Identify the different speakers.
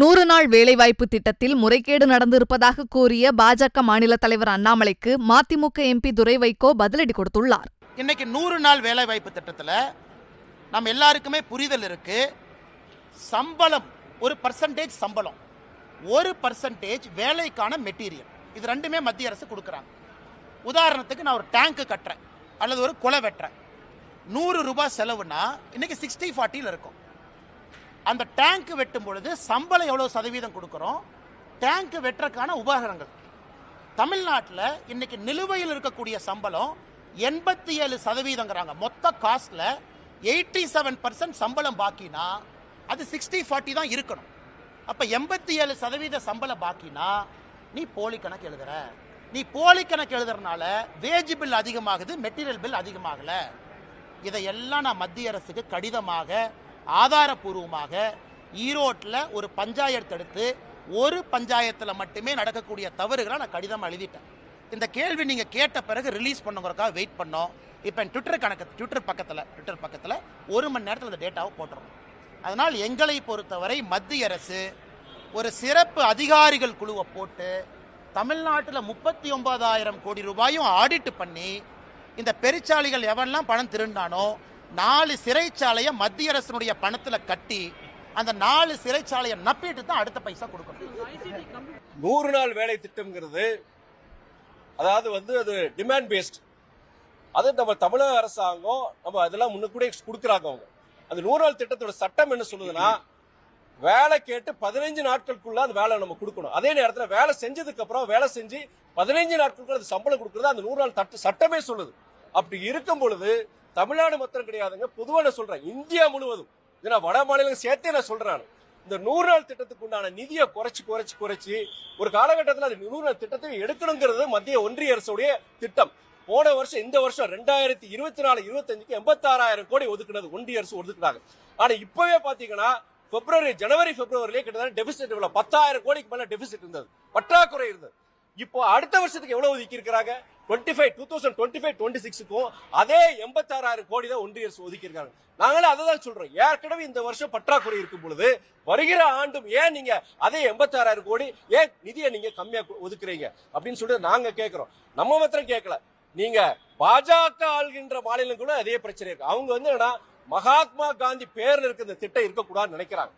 Speaker 1: நூறு நாள் வேலைவாய்ப்பு திட்டத்தில் முறைகேடு நடந்திருப்பதாக கூறிய பாஜக மாநில தலைவர் அண்ணாமலைக்கு மதிமுக எம்பி துரை வைகோ பதிலடி கொடுத்துள்ளார்.
Speaker 2: இன்னைக்கு நூறு நாள் வேலைவாய்ப்பு திட்டத்தில் நம்ம எல்லாருக்குமே புரிதல் இருக்கு. சம்பளம் ஒரு பர்சன்டேஜ் சம்பளம். ஒரு பர்சன்டேஜ் வேலைக்கான மெட்டீரியல் இது ரெண்டுமே மத்திய அரசு கொடுக்குறாங்க. உதாரணத்துக்கு நான் ஒரு டேங்க்கு கட்டுறேன். அல்லது ஒரு குலை வெட்டுறேன். நூறு ரூபாய் செலவுனா இன்னைக்கு சிக்ஸ்டி ஃபார்ட்டியில் இருக்கும். அந்த டேங்க் வெட்டும் பொழுது சம்பளம் எவ்வளோ சதவீதம் கொடுக்குறோம்? டேங்க் வெட்டுறதுக்கான உபகரணங்கள். தமிழ்நாட்டில் இன்னைக்கு நிலுவையில் இருக்கக்கூடிய சம்பளம் எண்பத்தி ஏழு சதவீதங்கிறாங்க மொத்த காஸ்ட்ல எயிட்டி செவன் பர்சன்ட் சம்பளம் பாக்கினா அது சிக்ஸ்டி ஃபார்ட்டி தான் இருக்கணும். அப்போ எண்பத்தி ஏழு சதவீத சம்பளம் பாக்கினா நீ போலி கணக்கு எழுதுற. நீ போலி கணக்கு எழுதுறதுனால வேஜ் பில் அதிகமாகுது மெட்டீரியல் பில் அதிகமாகல. இதையெல்லாம் நான் மத்திய அரசுக்கு கடிதமாக ஆதாரபூர்வமாக ஈரோட்டில் ஒரு பஞ்சாயத்து எடுத்து ஒரு பஞ்சாயத்தில் மட்டுமே நடக்கக்கூடிய தவறுகளை நான் கடிதம் எழுதிட்டேன். இந்த கேள்வி நீங்கள் கேட்ட பிறகு ரிலீஸ் பண்ணுங்கிறக்காக வெயிட் பண்ணோம். இப்போ என் ட்விட்டர் கணக்கு ட்விட்டர் பக்கத்தில் ட்விட்டர் பக்கத்தில் ஒரு மணி நேரத்தில் இந்த டேட்டாவை போட்டுறோம். அதனால் எங்களை பொறுத்தவரை மத்திய அரசு ஒரு சிறப்பு அதிகாரிகள் குழுவை போட்டு தமிழ்நாட்டில் முப்பத்தி ஒன்பதாயிரம் கோடி ரூபாயும் ஆடிட்டு பண்ணி இந்த பெருச்சாளிகள் எவன்லாம் பணம் திருண்டானோ நாலு சிறைச்சாலையை மத்திய அரசினுடைய பணத்தில் கட்டி அந்த நாலு சிறைச்சாலையை நப்பிட்டு தான் அடுத்த பைசா கொடுக்கணும்.
Speaker 3: நூறு நாள் வேலை திட்டம்ங்கிறது அதாவது வந்து அது டிமாண்ட் பேஸ்ட் அது நம்ம தமிழக அரசாங்கம் நம்ம அதெல்லாம் முன்னுக்கூட கொடுக்குறாங்க அவங்க. அந்த நூறு நாள் திட்டத்தோட சட்டம் என்ன சொல்லுதுன்னா வேலை கேட்டு பதினைஞ்சு நாட்களுக்குள்ள அந்த வேலை நம்ம கொடுக்கணும். அதே நேரத்தில் வேலை செஞ்சதுக்கு அப்புறம் வேலை செஞ்சு பதினைஞ்சு நாட்களுக்குள்ள அது சம்பளம் கொடுக்கறது அந்த நூறு நாள் தட்டு சட்டமே சொல்லுது. அப்படி இருக்கும் பொழுது தமிழ்நாடு மாத்திரம் கிடையாதுங்க. பொதுவாக நான் சொல்றேன். இந்தியா முழுவதும். ஏன்னா வட மாநிலங்கள் சேர்த்தே நான் சொல்றேன் இந்த நூறு நாள் திட்டத்துக்கு உண்டான நிதியை குறைச்சு குறைச்சு குறைச்சு ஒரு காலகட்டத்தில் அது நூறு நாள் திட்டத்தை எடுக்கணுங்கிறது மத்திய ஒன்றிய அரசுடைய திட்டம். போன வருஷம் இந்த வருஷம் ரெண்டாயிரத்தி இருபத்தி நாலு இருபத்தஞ்சுக்கு எண்பத்தாறாயிரம் கோடி ஒதுக்குனது ஒன்றிய அரசு ஒதுக்குனாங்க. ஆனா இப்பவே பாத்தீங்கன்னா பிப்ரவரி ஜனவரி பிப்ரவரிலே கிட்டத்தட்ட டெபிசிட் இவ்வளவு பத்தாயிரம் கோடிக்கு மேல டெபிசிட் இருந்தது. பற்றாக்குறை இருந்தது. இப்போ அடுத்த வருஷத்துக்கு எவ்வளவு ஒதுக்கி இருக்கிறாங்க twenty five two thousand twenty five twenty சிக்ஸுக்கும் அதே எண்பத்தாறாயிரம் கோடி தான் ஒன்றிய அரசு ஒதுக்கியிருக்காங்க. நாங்களும் அதை தான் சொல்கிறோம் ஏற்கனவே இந்த வருஷம் பற்றாக்குறை இருக்கும் பொழுது வருகிற ஆண்டும் ஏன் நீங்கள் அதே எண்பத்தாறாயிரம் கோடி ஏன் நிதியை நீங்கள் கம்மியாக ஒதுக்குறீங்க? அப்படின்னு சொல்லிட்டு நாங்கள் கேட்குறோம் நம்ம மாத்திரம் கேட்கல நீங்கள் பாஜக ஆள்கின்ற மாநிலம் கூட அதே பிரச்சனை இருக்கு. அவங்க வந்து என்னன்னா மகாத்மா காந்தி பேரில் இருக்க இந்த திட்டம் இருக்கக்கூடாதுன்னு நினைக்கிறாங்க.